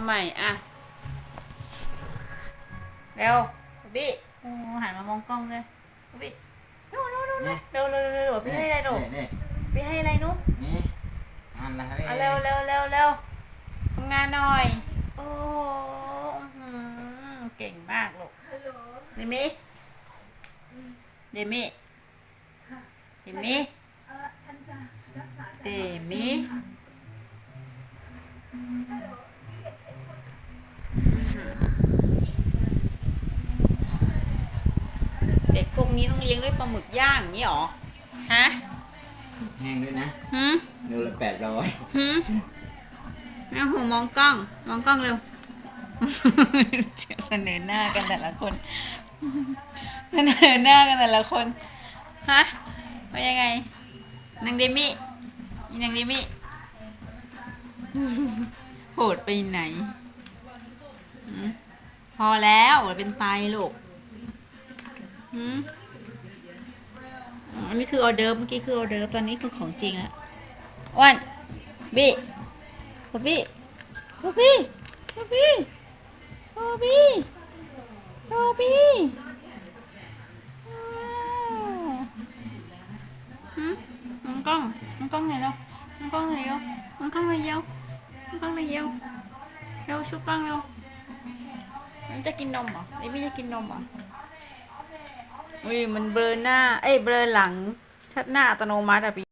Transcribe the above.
เอาใหม่อะเร็วบี้โอ้หันมามองกล้องเลยบี้โน่นโน่นโน่นนี่เร็วเร็วเร็วเร็วพี่ให้อะไรหนูนี่พี่ให้อะไรหนูนี่อันละเฮ้ยเอาเร็วเร็วเร็วเร็วทำงานหน่อย โอ้โหอื้อหือเก่งมากลูกเดมี่เดมี่เดมี่เดมี่ เด็กพวกนี้ต้องเลี้ยงด้วยปลาหมึกย่างอย่างนี้หรอ ฮะแห้งด้วยนะหืมโลละแปดร้อยหืมเอาหูมองกล้อง มองกล้องเร็ว เสนอหน้ากันแต่ละคน เสนอหน้ากันแต่ละคน ฮะว่ายังไง นางเดมี่อีนางเดมี่โหดไปไหนหืมพอแล้วเดี๋ยวเป็นไตลูกหืม อันนี้คือออเดิร์ฟเมื่อกี้คือออเดิร์ฟตอนนี้คือของจริงแล้วอ้วนบีบ๊อบบี้บ๊อบบี้บ๊อบบี้บ๊อบบี้บ๊อบบี้อ้าวหืมมองกล้องมองกล้องไหน่อยเร็วมองกล้องไหน่อยเร็วมองกล้องไหน่อยเร็วมองกล้องไหน่อยเร็วเร็วชุบกล้องเร็วมันจะกินนมเหรอเดมี่จะกินนมเหรอ อุ้ยมันเบลอหน้า เอ้ยเบลอหลังชัดหน้าอัตโนมัติอะพี่